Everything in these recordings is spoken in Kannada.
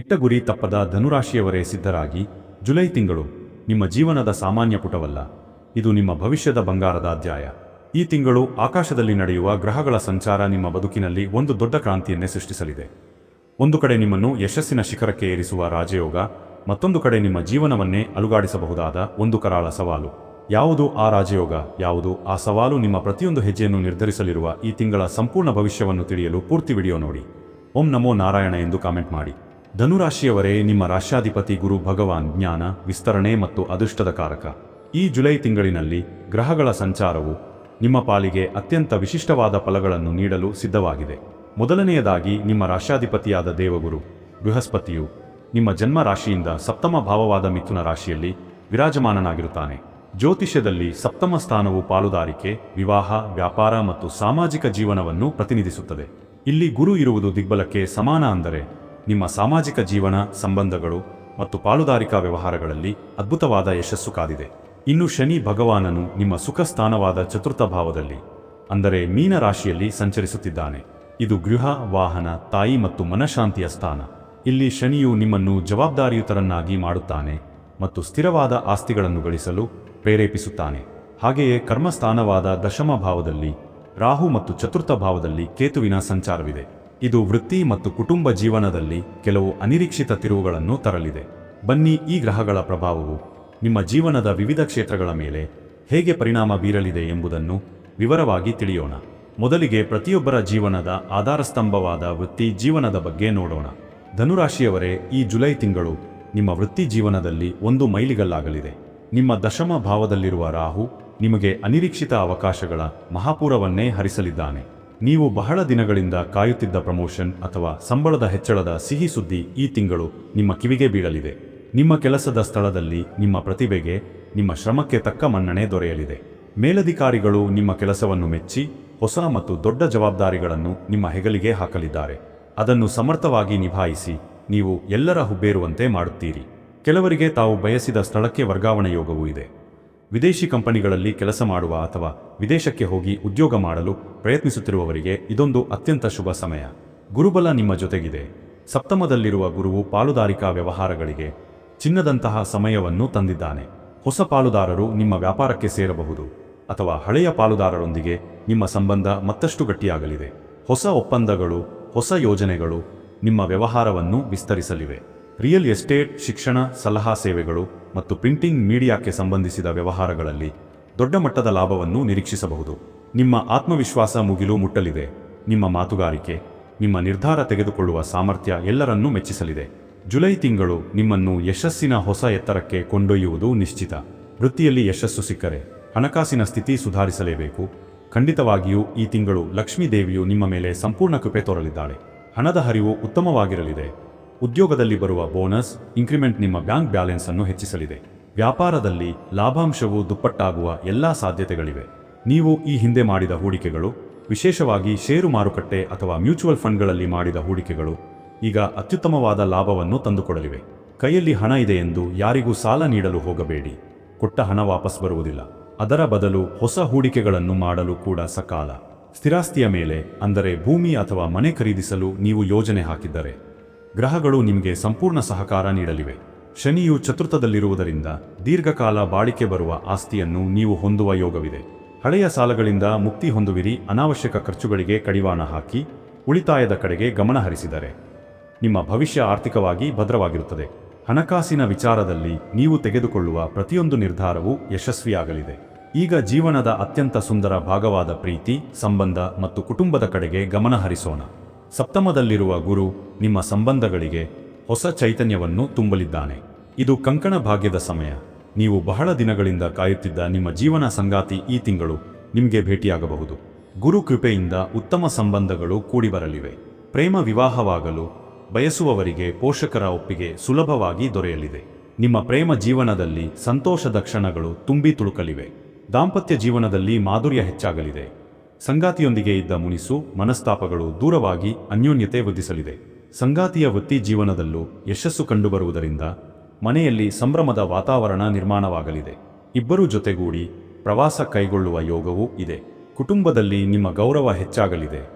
ಇಟ್ಟ ಗುರಿ ತಪ್ಪದ ಧನುರಾಶಿಯವರೇ ಸಿದ್ಧರಾಗಿ ಜುಲೈ ತಿಂಗಳು ನಿಮ್ಮ ಜೀವನದ ಸಾಮಾನ್ಯ ಪುಟವಲ್ಲ. ಇದು ನಿಮ್ಮ ಭವಿಷ್ಯದ ಬಂಗಾರದ ಅಧ್ಯಾಯ. ಈ ತಿಂಗಳು ಆಕಾಶದಲ್ಲಿ ನಡೆಯುವ ಗ್ರಹಗಳ ಸಂಚಾರ ನಿಮ್ಮ ಬದುಕಿನಲ್ಲಿ ಒಂದು ದೊಡ್ಡ ಕ್ರಾಂತಿಯನ್ನೇ ಸೃಷ್ಟಿಸಲಿದೆ. ಒಂದು ಕಡೆ ನಿಮ್ಮನ್ನು ಯಶಸ್ಸಿನ ಶಿಖರಕ್ಕೆ ಏರಿಸುವ ರಾಜಯೋಗ, ಮತ್ತೊಂದು ಕಡೆ ನಿಮ್ಮ ಜೀವನವನ್ನೇ ಅಲುಗಾಡಿಸಬಹುದಾದ ಒಂದು ಕರಾಳ ಸವಾಲು. ಯಾವುದು ಆ ರಾಜಯೋಗ, ಯಾವುದು ಆ ಸವಾಲು ನಿಮ್ಮ ಪ್ರತಿಯೊಂದು ಹೆಜ್ಜೆಯನ್ನು ನಿರ್ಧರಿಸಲಿರುವ ಈ ತಿಂಗಳ ಸಂಪೂರ್ಣ ಭವಿಷ್ಯವನ್ನು ತಿಳಿಯಲು ಪೂರ್ತಿ ವಿಡಿಯೋ ನೋಡಿ. ಓಂ ನಮೋ ನಾರಾಯಣ ಎಂದು ಕಾಮೆಂಟ್ ಮಾಡಿ. ಧನುರಾಶಿಯವರೇ ನಿಮ್ಮ ರಾಶ್ಯಾಧಿಪತಿ ಗುರು ಭಗವಾನ್ ಜ್ಞಾನ, ವಿಸ್ತರಣೆ ಮತ್ತು ಅದೃಷ್ಟದ ಕಾರಕ. ಈ ಜುಲೈ ತಿಂಗಳಿನಲ್ಲಿ ಗ್ರಹಗಳ ಸಂಚಾರವು ನಿಮ್ಮ ಪಾಲಿಗೆ ಅತ್ಯಂತ ವಿಶಿಷ್ಟವಾದ ಫಲಗಳನ್ನು ನೀಡಲು ಸಿದ್ಧವಾಗಿದೆ. ಮೊದಲನೆಯದಾಗಿ ನಿಮ್ಮ ರಾಶ್ಯಾಧಿಪತಿಯಾದ ದೇವಗುರು ಬೃಹಸ್ಪತಿಯು ನಿಮ್ಮ ಜನ್ಮ ರಾಶಿಯಿಂದ ಸಪ್ತಮ ಭಾವವಾದ ಮಿಥುನ ರಾಶಿಯಲ್ಲಿ ವಿರಾಜಮಾನನಾಗಿರುತ್ತಾನೆ. ಜ್ಯೋತಿಷ್ಯದಲ್ಲಿ ಸಪ್ತಮ ಸ್ಥಾನವು ಪಾಲುದಾರಿಕೆ, ವಿವಾಹ, ವ್ಯಾಪಾರ ಮತ್ತು ಸಾಮಾಜಿಕ ಜೀವನವನ್ನು ಪ್ರತಿನಿಧಿಸುತ್ತದೆ. ಇಲ್ಲಿ ಗುರು ಇರುವುದು ದಿಗ್ಬಲಕ್ಕೆ ಸಮಾನ ಅಂದರೆ ನಿಮ್ಮ ಸಾಮಾಜಿಕ ಜೀವನ, ಸಂಬಂಧಗಳು ಮತ್ತು ಪಾಲುದಾರಿಕಾ ವ್ಯವಹಾರಗಳಲ್ಲಿ ಅದ್ಭುತವಾದ ಯಶಸ್ಸು ಕಾದಿದೆ. ಇನ್ನು ಶನಿ ಭಗವಾನನು ನಿಮ್ಮ ಸುಖ ಸ್ಥಾನವಾದ ಚತುರ್ಥ ಭಾವದಲ್ಲಿ, ಅಂದರೆ ಮೀನ ರಾಶಿಯಲ್ಲಿ ಸಂಚರಿಸುತ್ತಿದ್ದಾನೆ. ಇದು ಗೃಹ, ವಾಹನ, ತಾಯಿ ಮತ್ತು ಮನಃಶಾಂತಿಯ ಸ್ಥಾನ. ಇಲ್ಲಿ ಶನಿಯು ನಿಮ್ಮನ್ನು ಜವಾಬ್ದಾರಿಯುತರನ್ನಾಗಿ ಮಾಡುತ್ತಾನೆ ಮತ್ತು ಸ್ಥಿರವಾದ ಆಸ್ತಿಗಳನ್ನು ಗಳಿಸಲು ಪ್ರೇರೇಪಿಸುತ್ತಾನೆ. ಹಾಗೆಯೇ ಕರ್ಮಸ್ಥಾನವಾದ ದಶಮ ಭಾವದಲ್ಲಿ, ರಾಹು ಮತ್ತು ಚತುರ್ಥ ಭಾವದಲ್ಲಿ ಕೇತುವಿನ ಸಂಚಾರವಿದೆ. ಇದು ವೃತ್ತಿ ಮತ್ತು ಕುಟುಂಬ ಜೀವನದಲ್ಲಿ ಕೆಲವು ಅನಿರೀಕ್ಷಿತ ತಿರುವುಗಳನ್ನು ತರಲಿದೆ. ಬನ್ನಿ ಈ ಗ್ರಹಗಳ ಪ್ರಭಾವವು ನಿಮ್ಮ ಜೀವನದ ವಿವಿಧ ಕ್ಷೇತ್ರಗಳ ಮೇಲೆ ಹೇಗೆ ಪರಿಣಾಮ ಬೀರಲಿದೆ ಎಂಬುದನ್ನು ವಿವರವಾಗಿ ತಿಳಿಯೋಣ. ಮೊದಲಿಗೆ ಪ್ರತಿಯೊಬ್ಬರ ಜೀವನದ ಆಧಾರಸ್ತಂಭವಾದ ವೃತ್ತಿ ಜೀವನದ ಬಗ್ಗೆ ನೋಡೋಣ. ಧನುರಾಶಿಯವರೇ, ಈ ಜುಲೈ ತಿಂಗಳು ನಿಮ್ಮ ವೃತ್ತಿ ಜೀವನದಲ್ಲಿ ಒಂದು ಮೈಲಿಗಲ್ಲಾಗಲಿದೆ. ನಿಮ್ಮ ದಶಮ ಭಾವದಲ್ಲಿರುವ ರಾಹು ನಿಮಗೆ ಅನಿರೀಕ್ಷಿತ ಅವಕಾಶಗಳ ಮಹಾಪೂರವನ್ನೇ ಹರಿಸಲಿದ್ದಾನೆ. ನೀವು ಬಹಳ ದಿನಗಳಿಂದ ಕಾಯುತ್ತಿದ್ದ ಪ್ರಮೋಷನ್ ಅಥವಾ ಸಂಬಳದ ಹೆಚ್ಚಳದ ಸಿಹಿ ಸುದ್ದಿ ಈ ತಿಂಗಳು ನಿಮ್ಮ ಕಿವಿಗೆ ಬೀಳಲಿದೆ. ನಿಮ್ಮ ಕೆಲಸದ ಸ್ಥಳದಲ್ಲಿ ನಿಮ್ಮ ಪ್ರತಿಭೆಗೆ, ನಿಮ್ಮ ಶ್ರಮಕ್ಕೆ ತಕ್ಕ ಮನ್ನಣೆ ದೊರೆಯಲಿದೆ. ಮೇಲಧಿಕಾರಿಗಳು ನಿಮ್ಮ ಕೆಲಸವನ್ನು ಮೆಚ್ಚಿ, ಹೊಸ ಮತ್ತು ದೊಡ್ಡ ಜವಾಬ್ದಾರಿಗಳನ್ನು ನಿಮ್ಮ ಹೆಗಲಿಗೆ ಹಾಕಲಿದ್ದಾರೆ. ಅದನ್ನು ಸಮರ್ಥವಾಗಿ ನಿಭಾಯಿಸಿ ನೀವು ಎಲ್ಲರ ಹುಬ್ಬೇರುವಂತೆ ಮಾಡುತ್ತೀರಿ. ಕೆಲವರಿಗೆ ತಾವು ಬಯಸಿದ ಸ್ಥಳಕ್ಕೆ ವರ್ಗಾವಣೆ ಯೋಗವೂ ಇದೆ. ವಿದೇಶಿ ಕಂಪನಿಗಳಲ್ಲಿ ಕೆಲಸ ಮಾಡುವ ಅಥವಾ ವಿದೇಶಕ್ಕೆ ಹೋಗಿ ಉದ್ಯೋಗ ಮಾಡಲು ಪ್ರಯತ್ನಿಸುತ್ತಿರುವವರಿಗೆ ಇದೊಂದು ಅತ್ಯಂತ ಶುಭ ಸಮಯ. ಗುರುಬಲ ನಿಮ್ಮ ಜೊತೆಗಿದೆ. ಸಪ್ತಮದಲ್ಲಿರುವ ಗುರುವು ಪಾಲುದಾರಿಕಾ ವ್ಯವಹಾರಗಳಿಗೆ ಚಿನ್ನದಂತಹ ಸಮಯವನ್ನು ತಂದಿದ್ದಾನೆ. ಹೊಸ ಪಾಲುದಾರರು ನಿಮ್ಮ ವ್ಯಾಪಾರಕ್ಕೆ ಸೇರಬಹುದು ಅಥವಾ ಹಳೆಯ ಪಾಲುದಾರರೊಂದಿಗೆ ನಿಮ್ಮ ಸಂಬಂಧ ಮತ್ತಷ್ಟು ಗಟ್ಟಿಯಾಗಲಿದೆ. ಹೊಸ ಒಪ್ಪಂದಗಳು, ಹೊಸ ಯೋಜನೆಗಳು ನಿಮ್ಮ ವ್ಯವಹಾರವನ್ನು ವಿಸ್ತರಿಸಲಿವೆ. ರಿಯಲ್ ಎಸ್ಟೇಟ್, ಶಿಕ್ಷಣ, ಸಲಹಾ ಸೇವೆಗಳು ಮತ್ತು ಪ್ರಿಂಟಿಂಗ್ ಮೀಡಿಯಾಕ್ಕೆ ಸಂಬಂಧಿಸಿದ ವ್ಯವಹಾರಗಳಲ್ಲಿ ದೊಡ್ಡ ಮಟ್ಟದ ಲಾಭವನ್ನು ನಿರೀಕ್ಷಿಸಬಹುದು. ನಿಮ್ಮ ಆತ್ಮವಿಶ್ವಾಸ ಮುಗಿಲು ಮುಟ್ಟಲಿದೆ. ನಿಮ್ಮ ಮಾತುಗಾರಿಕೆ, ನಿಮ್ಮ ನಿರ್ಧಾರ ತೆಗೆದುಕೊಳ್ಳುವ ಸಾಮರ್ಥ್ಯ ಎಲ್ಲರನ್ನೂ ಮೆಚ್ಚಿಸಲಿದೆ. ಜುಲೈ ತಿಂಗಳು ನಿಮ್ಮನ್ನು ಯಶಸ್ಸಿನ ಹೊಸ ಎತ್ತರಕ್ಕೆ ಕೊಂಡೊಯ್ಯುವುದು ನಿಶ್ಚಿತ. ವೃತ್ತಿಯಲ್ಲಿ ಯಶಸ್ಸು ಸಿಕ್ಕರೆ ಹಣಕಾಸಿನ ಸ್ಥಿತಿ ಸುಧಾರಿಸಲೇಬೇಕು. ಖಂಡಿತವಾಗಿಯೂ ಈ ತಿಂಗಳು ಲಕ್ಷ್ಮೀದೇವಿಯು ನಿಮ್ಮ ಮೇಲೆ ಸಂಪೂರ್ಣ ಕೃಪೆ ತೋರಲಿದ್ದಾಳೆ. ಹಣದ ಹರಿವು ಉತ್ತಮವಾಗಿರಲಿದೆ. ಉದ್ಯೋಗದಲ್ಲಿ ಬರುವ ಬೋನಸ್, ಇನ್ಕ್ರಿಮೆಂಟ್ ನಿಮ್ಮ ಬ್ಯಾಂಕ್ ಬ್ಯಾಲೆನ್ಸ್ ಅನ್ನು ಹೆಚ್ಚಿಸಲಿದೆ. ವ್ಯಾಪಾರದಲ್ಲಿ ಲಾಭಾಂಶವು ದುಪ್ಪಟ್ಟಾಗುವ ಎಲ್ಲಾ ಸಾಧ್ಯತೆಗಳಿವೆ. ನೀವು ಈ ಹಿಂದೆ ಮಾಡಿದ ಹೂಡಿಕೆಗಳು, ವಿಶೇಷವಾಗಿ ಷೇರು ಮಾರುಕಟ್ಟೆ ಅಥವಾ ಮ್ಯೂಚುವಲ್ ಫಂಡ್ಗಳಲ್ಲಿ ಮಾಡಿದ ಹೂಡಿಕೆಗಳು, ಈಗ ಅತ್ಯುತ್ತಮವಾದ ಲಾಭವನ್ನು ತಂದುಕೊಡಲಿವೆ. ಕೈಯಲ್ಲಿ ಹಣ ಇದೆ ಎಂದು ಯಾರಿಗೂ ಸಾಲ ನೀಡಲು ಹೋಗಬೇಡಿ. ಕೊಟ್ಟ ಹಣ ವಾಪಸ್ ಬರುವುದಿಲ್ಲ. ಅದರ ಬದಲು ಹೊಸ ಹೂಡಿಕೆಗಳನ್ನು ಮಾಡಲು ಕೂಡ ಸಕಾಲ. ಸ್ಥಿರಾಸ್ತಿಯ ಮೇಲೆ, ಅಂದರೆ ಭೂಮಿ ಅಥವಾ ಮನೆ ಖರೀದಿಸಲು ನೀವು ಯೋಜನೆ ಹಾಕಿದ್ದರೆ. ಗ್ರಹಗಳು ನಿಮಗೆ ಸಂಪೂರ್ಣ ಸಹಕಾರ ನೀಡಲಿವೆ. ಶನಿಯು ಚತುರ್ಥದಲ್ಲಿರುವುದರಿಂದ ದೀರ್ಘಕಾಲ ಬಾಳಿಕೆ ಬರುವ ಆಸ್ತಿಯನ್ನು ನೀವು ಹೊಂದುವ ಯೋಗವಿದೆ. ಹಳೆಯ ಸಾಲಗಳಿಂದ ಮುಕ್ತಿ ಹೊಂದುವಿರಿ, ಅನಾವಶ್ಯಕ ಖರ್ಚುಗಳಿಗೆ ಕಡಿವಾಣ ಹಾಕಿ ಉಳಿತಾಯದ ಕಡೆಗೆ ಗಮನ ಹರಿಸಿದರೆ ನಿಮ್ಮ ಭವಿಷ್ಯ ಆರ್ಥಿಕವಾಗಿ ಭದ್ರವಾಗಿರುತ್ತದೆ. ಹಣಕಾಸಿನ ವಿಚಾರದಲ್ಲಿ ನೀವು ತೆಗೆದುಕೊಳ್ಳುವ ಪ್ರತಿಯೊಂದು ನಿರ್ಧಾರವೂ ಯಶಸ್ವಿಯಾಗಲಿದೆ. ಈಗ ಜೀವನದ ಅತ್ಯಂತ ಸುಂದರ ಭಾಗವಾದ ಪ್ರೀತಿ, ಸಂಬಂಧ ಮತ್ತು ಕುಟುಂಬದ ಕಡೆಗೆ ಗಮನ ಹರಿಸೋಣ. ಸಪ್ತಮದಲ್ಲಿರುವ ಗುರು ನಿಮ್ಮ ಸಂಬಂಧಗಳಿಗೆ ಹೊಸ ಚೈತನ್ಯವನ್ನು ತುಂಬಲಿದ್ದಾನೆ. ಇದು ಕಂಕಣ ಭಾಗ್ಯದ ಸಮಯ. ನೀವು ಬಹಳ ದಿನಗಳಿಂದ ಕಾಯುತ್ತಿದ್ದ ನಿಮ್ಮ ಜೀವನ ಸಂಗಾತಿ ಈ ತಿಂಗಳು ನಿಮಗೆ ಭೇಟಿಯಾಗಬಹುದು. ಗುರು ಕೃಪೆಯಿಂದ ಉತ್ತಮ ಸಂಬಂಧಗಳು ಕೂಡಿಬರಲಿವೆ. ಪ್ರೇಮ ವಿವಾಹವಾಗಲು ಬಯಸುವವರಿಗೆ ಪೋಷಕರ ಒಪ್ಪಿಗೆ ಸುಲಭವಾಗಿ ದೊರೆಯಲಿದೆ. ನಿಮ್ಮ ಪ್ರೇಮ ಜೀವನದಲ್ಲಿ ಸಂತೋಷದ ಕ್ಷಣಗಳು ತುಂಬಿ ತುಳುಕಲಿವೆ. ದಾಂಪತ್ಯ ಜೀವನದಲ್ಲಿ ಮಾಧುರ್ಯ ಹೆಚ್ಚಾಗಲಿದೆ. ಸಂಗಾತಿಯೊಂದಿಗೆ ಇದ್ದ ಮುನಿಸು ಮನಸ್ತಾಪಗಳು ದೂರವಾಗಿ ಅನ್ಯೋನ್ಯತೆ ವೃದ್ಧಿಸಲಿದೆ. ಸಂಗಾತಿಯ ವೃತ್ತಿ ಜೀವನದಲ್ಲೂ ಯಶಸ್ಸು ಕಂಡುಬರುವುದರಿಂದ ಮನೆಯಲ್ಲಿ ಸಂಭ್ರಮದ ವಾತಾವರಣ ನಿರ್ಮಾಣವಾಗಲಿದೆ. ಇಬ್ಬರೂ ಜೊತೆಗೂಡಿ ಪ್ರವಾಸ ಕೈಗೊಳ್ಳುವ ಯೋಗವೂ ಇದೆ. ಕುಟುಂಬದಲ್ಲಿ ನಿಮ್ಮ ಗೌರವ ಹೆಚ್ಚಾಗಲಿದೆ.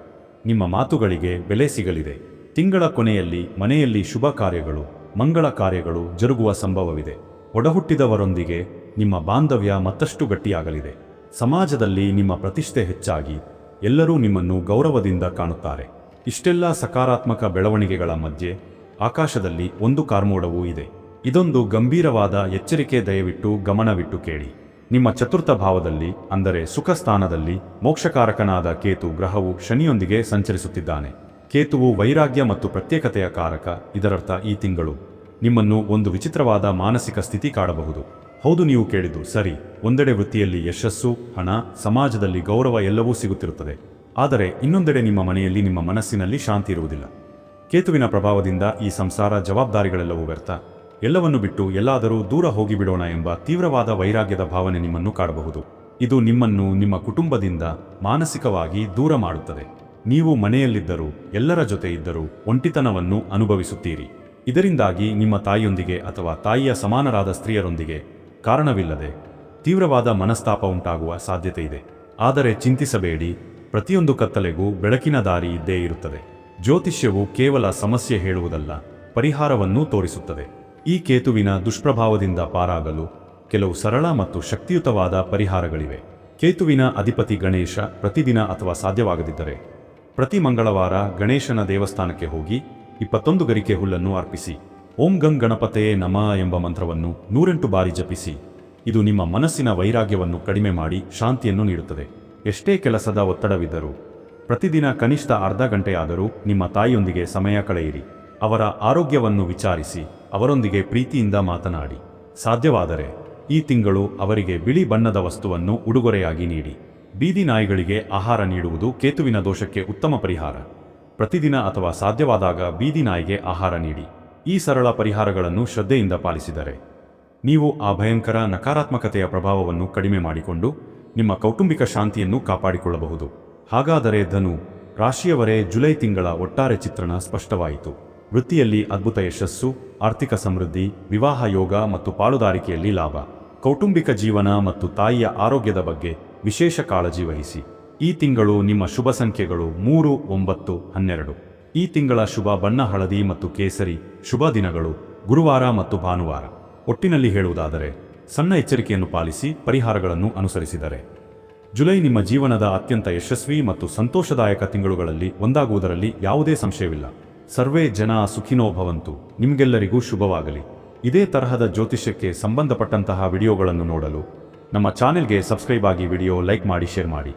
ನಿಮ್ಮ ಮಾತುಗಳಿಗೆ ಬೆಲೆ ಸಿಗಲಿದೆ. ತಿಂಗಳ ಕೊನೆಯಲ್ಲಿ ಮನೆಯಲ್ಲಿ ಶುಭ ಕಾರ್ಯಗಳು, ಮಂಗಳ ಕಾರ್ಯಗಳು ಜರುಗುವ ಸಂಭವವಿದೆ. ಒಡಹುಟ್ಟಿದವರೊಂದಿಗೆ ನಿಮ್ಮ ಬಾಂಧವ್ಯ ಮತ್ತಷ್ಟು ಗಟ್ಟಿಯಾಗಲಿದೆ. ಸಮಾಜದಲ್ಲಿ ನಿಮ್ಮ ಪ್ರತಿಷ್ಠೆ ಹೆಚ್ಚಾಗಿ ಎಲ್ಲರೂ ನಿಮ್ಮನ್ನು ಗೌರವದಿಂದ ಕಾಣುತ್ತಾರೆ. ಇಷ್ಟೆಲ್ಲ ಸಕಾರಾತ್ಮಕ ಬೆಳವಣಿಗೆಗಳ ಮಧ್ಯೆ ಆಕಾಶದಲ್ಲಿ ಒಂದು ಕಾರ್ಮೋಡವೂ ಇದೆ. ಇದೊಂದು ಗಂಭೀರವಾದ ಎಚ್ಚರಿಕೆ ದಯವಿಟ್ಟು ಗಮನವಿಟ್ಟು ಕೇಳಿ. ನಿಮ್ಮ ಚತುರ್ಥ ಭಾವದಲ್ಲಿ, ಅಂದರೆ ಸುಖ ಸ್ಥಾನದಲ್ಲಿ, ಮೋಕ್ಷಕಾರಕನಾದ ಕೇತು ಗ್ರಹವು ಶನಿಯೊಂದಿಗೆ ಸಂಚರಿಸುತ್ತಿದ್ದಾನೆ. ಕೇತುವು ವೈರಾಗ್ಯ ಮತ್ತು ಪ್ರತ್ಯೇಕತೆಯ ಕಾರಕ, ಇದರರ್ಥ ಈ ತಿಂಗಳು. ನಿಮ್ಮನ್ನು ಒಂದು ವಿಚಿತ್ರವಾದ ಮಾನಸಿಕ ಸ್ಥಿತಿ ಕಾಡಬಹುದು. ಹೌದು, ನೀವು ಕೇಳಿದ್ದು ಸರಿ. ಒಂದೆಡೆ ವೃತ್ತಿಯಲ್ಲಿ ಯಶಸ್ಸು, ಹಣ, ಸಮಾಜದಲ್ಲಿ ಗೌರವ ಎಲ್ಲವೂ ಸಿಗುತ್ತಿರುತ್ತದೆ. ಆದರೆ ಇನ್ನೊಂದೆಡೆ ನಿಮ್ಮ ಮನೆಯಲ್ಲಿ ನಿಮ್ಮ ಮನಸ್ಸಿನಲ್ಲಿ ಶಾಂತಿ ಇರುವುದಿಲ್ಲ. ಕೇತುವಿನ ಪ್ರಭಾವದಿಂದ ಈ ಸಂಸಾರ ಜವಾಬ್ದಾರಿಗಳೆಲ್ಲವೂ ವ್ಯರ್ಥ. ಎಲ್ಲವನ್ನು ಬಿಟ್ಟು ಎಲ್ಲಾದರೂ ದೂರ ಹೋಗಿಬಿಡೋಣ ಎಂಬ ತೀವ್ರವಾದ ವೈರಾಗ್ಯದ ಭಾವನೆ ನಿಮ್ಮನ್ನು ಕಾಡಬಹುದು. ಇದು ನಿಮ್ಮನ್ನು ನಿಮ್ಮ ಕುಟುಂಬದಿಂದ ಮಾನಸಿಕವಾಗಿ ದೂರ ಮಾಡುತ್ತದೆ. ನೀವು ಮನೆಯಲ್ಲಿದ್ದರೂ, ಎಲ್ಲರ ಜೊತೆ ಇದ್ದರೂ ಒಂಟಿತನವನ್ನು ಅನುಭವಿಸುತ್ತೀರಿ. ಇದರಿಂದಾಗಿ ನಿಮ್ಮ ತಾಯಿಯೊಂದಿಗೆ ಅಥವಾ ತಾಯಿಯ ಸಮಾನರಾದ ಸ್ತ್ರೀಯರೊಂದಿಗೆ ಕಾರಣವಿಲ್ಲದೆ ತೀವ್ರವಾದ ಮನಸ್ತಾಪ ಉಂಟಾಗುವ ಸಾಧ್ಯತೆ ಇದೆ. ಆದರೆ ಚಿಂತಿಸಬೇಡಿ, ಪ್ರತಿಯೊಂದು ಕತ್ತಲೆಗೂ ಬೆಳಕಿನ ದಾರಿ ಇದ್ದೇ ಇರುತ್ತದೆ. ಜ್ಯೋತಿಷ್ಯವು ಕೇವಲ ಸಮಸ್ಯೆ ಹೇಳುವುದಲ್ಲ, ಪರಿಹಾರವನ್ನೂ ತೋರಿಸುತ್ತದೆ. ಈ ಕೇತುವಿನ ದುಷ್ಪ್ರಭಾವದಿಂದ ಪಾರಾಗಲು ಕೆಲವು ಸರಳ ಮತ್ತು ಶಕ್ತಿಯುತವಾದ ಪರಿಹಾರಗಳಿವೆ. ಕೇತುವಿನ ಅಧಿಪತಿ ಗಣೇಶ ಪ್ರತಿದಿನ ಅಥವಾ ಸಾಧ್ಯವಾಗದಿದ್ದರೆ, ಪ್ರತಿ ಮಂಗಳವಾರ ಗಣೇಶನ ದೇವಸ್ಥಾನಕ್ಕೆ ಹೋಗಿ ಇಪ್ಪತ್ತೊಂದು ಗರಿಕೆ ಹುಲ್ಲನ್ನು ಅರ್ಪಿಸಿ. ಓಂ ಗಂ ಗಣಪತೆಯೇ ನಮ ಎಂಬ ಮಂತ್ರವನ್ನು ನೂರೆಂಟು ಬಾರಿ ಜಪಿಸಿ. ಇದು ನಿಮ್ಮ ಮನಸ್ಸಿನ ವೈರಾಗ್ಯವನ್ನು ಕಡಿಮೆ ಮಾಡಿ ಶಾಂತಿಯನ್ನು ನೀಡುತ್ತದೆ. ಎಷ್ಟೇ ಕೆಲಸದ ಒತ್ತಡವಿದ್ದರೂ, ಪ್ರತಿದಿನ ಕನಿಷ್ಠ ಅರ್ಧ ಗಂಟೆಯಾದರೂ ನಿಮ್ಮ ತಾಯಿಯೊಂದಿಗೆ ಸಮಯ ಕಳೆಯಿರಿ. ಅವರ ಆರೋಗ್ಯವನ್ನು ವಿಚಾರಿಸಿ, ಅವರೊಂದಿಗೆ ಪ್ರೀತಿಯಿಂದ ಮಾತನಾಡಿ. ಸಾಧ್ಯವಾದರೆ, ಈ ತಿಂಗಳು ಅವರಿಗೆ ಬಿಳಿ ಬಣ್ಣದ ವಸ್ತುವನ್ನು ಉಡುಗೊರೆಯಾಗಿ ನೀಡಿ. ಬೀದಿ ನಾಯಿಗಳಿಗೆ ಆಹಾರ ನೀಡುವುದು ಕೇತುವಿನ ದೋಷಕ್ಕೆ ಉತ್ತಮ ಪರಿಹಾರ. ಪ್ರತಿದಿನ ಅಥವಾ ಸಾಧ್ಯವಾದಾಗ ಬೀದಿ ನಾಯಿಗೆ ಆಹಾರ ನೀಡಿ. ಈ ಸರಳ ಪರಿಹಾರಗಳನ್ನು ಶ್ರದ್ಧೆಯಿಂದ ಪಾಲಿಸಿದರೆ ನೀವು ಆ ಭಯಂಕರ ನಕಾರಾತ್ಮಕತೆಯ ಪ್ರಭಾವವನ್ನು ಕಡಿಮೆ ಮಾಡಿಕೊಂಡು ನಿಮ್ಮ ಕೌಟುಂಬಿಕ ಶಾಂತಿಯನ್ನು ಕಾಪಾಡಿಕೊಳ್ಳಬಹುದು. ಹಾಗಾದರೆ ಧನು, ರಾಶಿಯವರೇ ಜುಲೈ ತಿಂಗಳ ಒಟ್ಟಾರೆ ಚಿತ್ರಣ ಸ್ಪಷ್ಟವಾಯಿತು. ವೃತ್ತಿಯಲ್ಲಿ ಅದ್ಭುತ ಯಶಸ್ಸು, ಆರ್ಥಿಕ ಸಮೃದ್ಧಿ, ವಿವಾಹ ಯೋಗ ಮತ್ತು ಪಾಲುದಾರಿಕೆಯಲ್ಲಿ ಲಾಭ. ಕೌಟುಂಬಿಕ ಜೀವನ ಮತ್ತು ತಾಯಿಯ ಆರೋಗ್ಯದ ಬಗ್ಗೆ ವಿಶೇಷ ಕಾಳಜಿ ವಹಿಸಿ. ಈ ತಿಂಗಳು ನಿಮ್ಮ ಶುಭ ಸಂಖ್ಯೆಗಳು ಮೂರು, ಒಂಬತ್ತು, ಹನ್ನೆರಡು. ಈ ತಿಂಗಳ ಶುಭ ಬಣ್ಣ ಹಳದಿ ಮತ್ತು ಕೇಸರಿ, ಶುಭ ದಿನಗಳು, ಗುರುವಾರ ಮತ್ತು ಭಾನುವಾರ. ಒಟ್ಟಿನಲ್ಲಿ ಹೇಳುವುದಾದರೆ, ಸಣ್ಣ ಎಚ್ಚರಿಕೆಯನ್ನು ಪಾಲಿಸಿ ಪರಿಹಾರಗಳನ್ನು ಅನುಸರಿಸಿದರೆ. ಜುಲೈ ನಿಮ್ಮ ಜೀವನದ ಅತ್ಯಂತ ಯಶಸ್ವಿ ಮತ್ತು ಸಂತೋಷದಾಯಕ ತಿಂಗಳುಗಳಲ್ಲಿ ಒಂದಾಗುವುದರಲ್ಲಿ ಯಾವುದೇ ಸಂಶಯವಿಲ್ಲ. ಸರ್ವೇ ಜನ ಸುಖಿನೋ ಭವಂತು. ನಿಮಗೆಲ್ಲರಿಗೂ ಶುಭವಾಗಲಿ. ಇದೇ ತರಹದ ಜ್ಯೋತಿಷ್ಯಕ್ಕೆ ಸಂಬಂಧಪಟ್ಟಂತಹ ವಿಡಿಯೋಗಳನ್ನು ನೋಡಲು ನಮ್ಮ ಚಾನೆಲ್ಗೆ ಸಬ್ಸ್ಕ್ರೈಬ್ ಆಗಿ ವಿಡಿಯೋ ಲೈಕ್ ಮಾಡಿ, ಶೇರ್ ಮಾಡಿ.